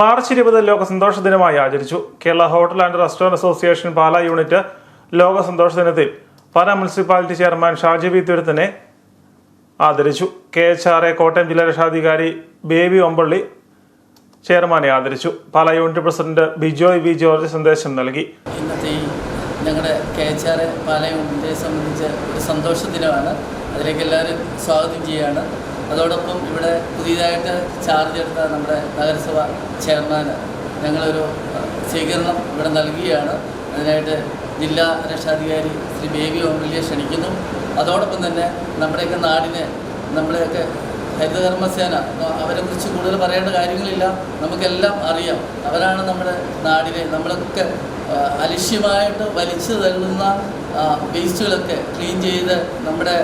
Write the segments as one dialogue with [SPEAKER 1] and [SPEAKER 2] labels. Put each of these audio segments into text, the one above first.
[SPEAKER 1] March ഇരുപത് ലോക സന്തോഷ ദിനമായി ആചരിച്ചു. Kerala hotel and restaurant association Pala unit ലോക സന്തോഷ ദിനത്തിൽ Pala municipality chairman Shaji V തുരുത്തിനെ ആദരിച്ചു. K H R A Kottayam ജില്ലാ രക്ഷാധികാരി ബേബി ഒമ്പള്ളി ചെയർമാനെ ആദരിച്ചു. Pala unit president Bijoy V George സന്ദേശം നൽകി.
[SPEAKER 2] ഇന്നത്തെ ഞങ്ങളുടെ കെ എച്ച് ആർ പാലയൂണിനെ സംബന്ധിച്ച് ഒരു സന്തോഷ ദിനമാണ്. അതിലേക്ക് എല്ലാവരും സ്വാഗതം ചെയ്യുകയാണ്. അതോടൊപ്പം ഇവിടെ പുതിയതായിട്ട് ചാർജ് എടുത്ത നമ്മുടെ നഗരസഭ ചെയർമാന് ഞങ്ങളൊരു സ്വീകരണം ഇവിടെ നൽകുകയാണ്. അതിനായിട്ട് ജില്ലാ രക്ഷാധികാരി ശ്രീ ബേബി ഓമിലിയെ ക്ഷണിക്കുന്നു. അതോടൊപ്പം തന്നെ നമ്മുടെയൊക്കെ നാടിനെ നമ്മുടെയൊക്കെ ഹരിതകർമ്മസേന അവരെ കുറിച്ച് കൂടുതൽ പറയേണ്ട കാര്യങ്ങളില്ല. നമുക്കെല്ലാം അറിയാം. അവരാണ് നമ്മുടെ നാടിനെ നമ്മളൊക്കെ അലക്ഷ്യമായിട്ട് വലിച്ചു തള്ളുന്ന വേസ്റ്റുകളൊക്കെ ക്ലീൻ ചെയ്ത് നമ്മുടെ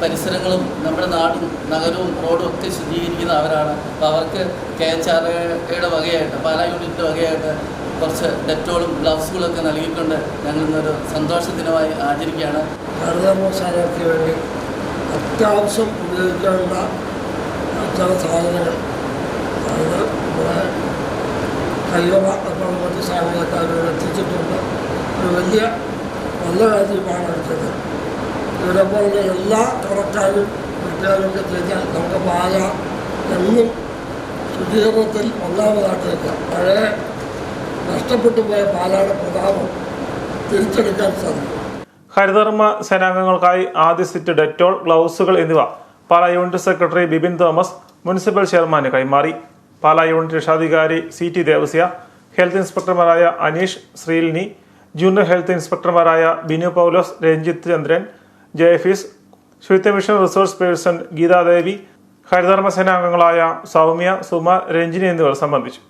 [SPEAKER 2] പരിസരങ്ങളും നമ്മുടെ നാടും നഗരവും റോഡും ഒക്കെ ശുചീകരിക്കുന്ന അവരാണ്. അപ്പോൾ അവർക്ക് കെ എച്ച് ആർ എയുടെ വകയായിട്ട് പാലാ യൂണിറ്റിന്റെ വകയായിട്ട് കുറച്ച് ഡെറ്റോളും ഗ്ലൗസുകളൊക്കെ നൽകിക്കൊണ്ട് ഞങ്ങൾ ഇന്നൊരു സന്തോഷ ദിനമായി ആചരിക്കുകയാണ്.
[SPEAKER 3] സ്ഥാനാർത്ഥിക്ക് വേണ്ടി അത്യാവശ്യം ഉപയോഗിക്കേണ്ട ചില സാധനങ്ങൾ. അത് നമ്മുടെ കയ്യോള മറ്റ് എത്തിച്ചിട്ടുണ്ട്. ഒരു വലിയ നല്ല കാര്യമാണ് എടുത്തത്. പോലെ എല്ലാ കറക്റ്റായും വീട്ടുകാരൊക്കെ ചെയ്താൽ നമുക്ക് പാല എന്നും ശുചീകരണത്തിൽ ഒന്നാമതായിട്ട് നിൽക്കാം. പഴയ നഷ്ടപ്പെട്ടു പോയ പാലയുടെ പ്രതാപം തിരിച്ചെടുക്കാൻ സാധിക്കും.
[SPEAKER 1] ഹരിതകർമ്മ സേനാംഗങ്ങൾക്കായി ആദ്യ സിറ്റ് ഡെറ്റോൾ ഗ്ലൗസുകൾ എന്നിവ Pala unit secretary Bibin Thomas municipal ചെയർമാന് കൈമാറി. പാല യൂണിറ്റ് രക്ഷാധികാരി സി ടി ദേവസ്യ ഹെൽത്ത് ഇൻസ്പെക്ടർമാരായ അനീഷ് ശ്രീലിനി ജൂനിയർ ഹെൽത്ത് ഇൻസ്പെക്ടർമാരായ ബിനു പൗലോസ് രഞ്ജിത്ത് ചന്ദ്രൻ ജയഫീസ് ശുചിത്വ മിഷൻ റിസോഴ്സ് പേഴ്സൺ ഗീതാദേവി ഹരിതകർമ്മ സേനാംഗങ്ങളായ സൗമ്യ സുമ രഞ്ജിനി എന്നിവർ സംബന്ധിച്ചു.